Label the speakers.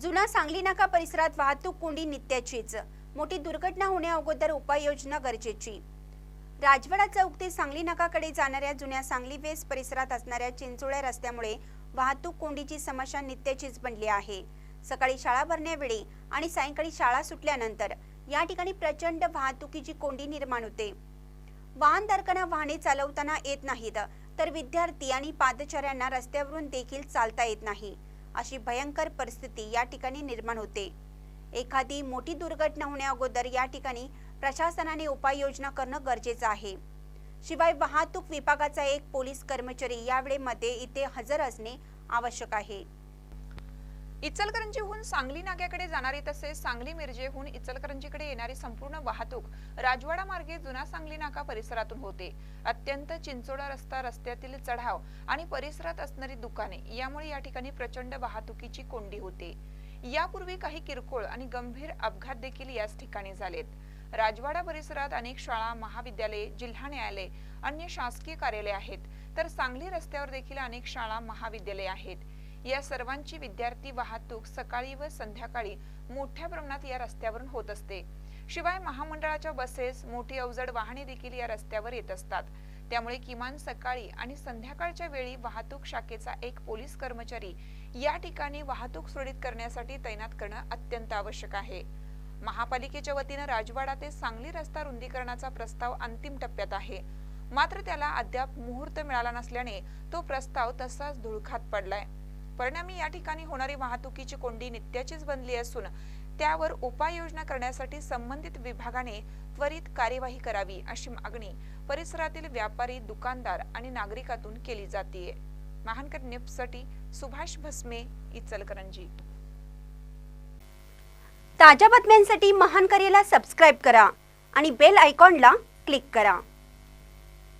Speaker 1: जुना सांगली नाका परिसरात वाहतूक कोंडी नित्याचीच. मोठी दुर्घटना होण्या अगोदर उपाययोजना गरजेची. राजवाडा चौक ते सांगली नाकाकडे जाणाऱ्या जुन्या सांगली वेस्ट परिसरात असणाऱ्या चिंचोळ्या रस्त्यामुळे वाहतूक कोंडीची समस्या नित्याचीच बनली आहे. सकाळी शाळा भरण्यावेळी आणि सायंकाळी शाळा सुटल्यानंतर या ठिकाणी प्रचंड वाहतुकीची कोंडी निर्माण होते. वाहनधारकांना वाहने चालवताना येत नाहीत तर विद्यार्थी आणि पादचाऱ्यांना रस्त्यावरून देखील चालता येत नाही. अशी भयंकर परिस्थिती या ठिकाणी निर्माण होते. एखादी मोठी दुर्घटना होण्या अगोदर या ठिकाणी प्रशासनाने उपाययोजना करणं गरजेचं आहे. शिवाय वाहतूक विभागाचा एक पोलीस कर्मचारी यावेळेमध्ये इथे हजर असणे आवश्यक आहे.
Speaker 2: इचलकरंजीहून सांगली नाग्याकडे जाणारी तसेच सांगली मिरजेहून इचलकरंजीकडे येणारी संपूर्ण वाहतूक राजवाडा मार्गे जुना सांगली नाका परिसरातून होते. अत्यंत चिंचोडा रस्ता रस्त्यातील चढाव आणि परिसरात असणारी दुकाने यामुळे या ठिकाणी प्रचंड वाहतुकीची कोंडी होते. यापूर्वी काही किरकोळ आणि गंभीर अपघात देखील याच ठिकाणी झालेत. राजवाडा परिसरात अनेक शाळा महाविद्यालये जिल्हा न्यायालय अन्य शासकीय कार्यालय आहेत. तर सांगली रस्त्यावर देखील अनेक शाळा महाविद्यालये आहेत. या सर्वांची विद्यार्थी वाहतूक सकाळी व संध्याकाळी मोठ्या प्रमाणात या रस्त्यावरून होत असते. शिवाय महामंडळाच्या बसेस मोठी अवजड वाहने देखील या रस्त्यावर येत असतात. त्यामुळे किमान सकाळी आणि संध्याकाळच्या वेळी वाहतूक शाखेचा एक पोलीस कर्मचारी या ठिकाणी वाहतूक सुरळीत करण्यासाठी तैनात करणं अत्यंत आवश्यक आहे. महापालिकेच्या वतीनं राजवाडा ते सांगली रस्ता रुंदीकरणाचा प्रस्ताव अंतिम टप्प्यात आहे. मात्र त्याला अद्याप मुहूर्त मिळाला नसल्याने तो प्रस्ताव तसाच धुळखात पडलाय. परिणामी या ठिकाणी होणारी वाहतुकीची कोंडी नित्याचीच बनली असून त्यावर उपाययोजना करण्यासाठी संबंधित विभागाने त्वरित कार्यवाही करावी अशी मागणी परिसरातील व्यापारी दुकानदार आणि नागरिकातून केली जाते. महानकर न्यूजसाठी सुभाष भस्मे इचलकरंजी.
Speaker 1: ताज्या बातम्यांसाठी महान सबस्क्राईब करा आणि बेल आयकॉनला क्लिक करा.